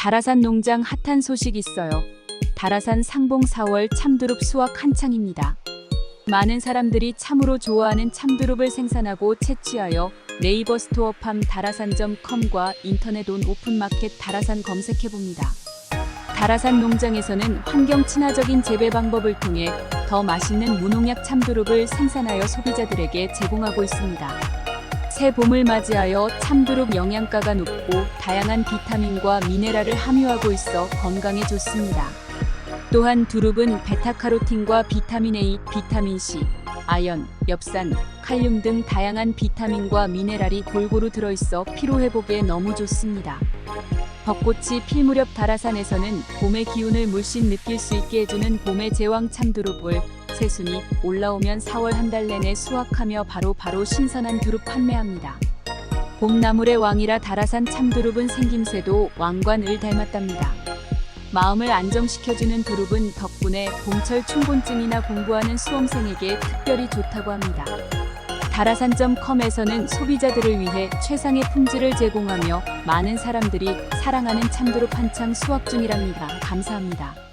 다라산 농장 핫한 소식 있어요. 다라산 상봉 4월 참두릅 수확 한창입니다. 많은 사람들이 참으로 좋아하는 참두릅을 생산하고 채취하여 네이버 스토어팜 다라산.com과 인터넷 온 오픈마켓 다라산 검색해봅니다. 다라산 농장에서는 환경 친화적인 재배 방법을 통해 더 맛있는 무농약 참두릅을 생산하여 소비자들에게 제공하고 있습니다. 새 봄을 맞이하여 참두릅 영양가가 높고 다양한 비타민과 미네랄을 함유하고 있어 건강에 좋습니다. 또한 두릅은 베타카로틴과 비타민 A, 비타민 C, 아연, 엽산, 칼륨 등 다양한 비타민과 미네랄이 골고루 들어있어 피로 회복에 너무 좋습니다. 벚꽃이 필 무렵 다라산에서는 봄의 기운을 물씬 느낄 수 있게 해주는 봄의 제왕 참두릅을 새순이 올라오면 4월 한 달 내내 수확하며 바로바로 신선한 두릅 판매합니다. 봄나물의 왕이라 다라산 참두릅은 생김새도 왕관을 닮았답니다. 마음을 안정시켜주는 두릅은 덕분에 봄철 춘곤증이나 공부하는 수험생에게 특별히 좋다고 합니다. 다라산.com에서는 소비자들을 위해 최상의 품질을 제공하며 많은 사람들이 사랑하는 참두릅 한창 수확 중이랍니다. 감사합니다.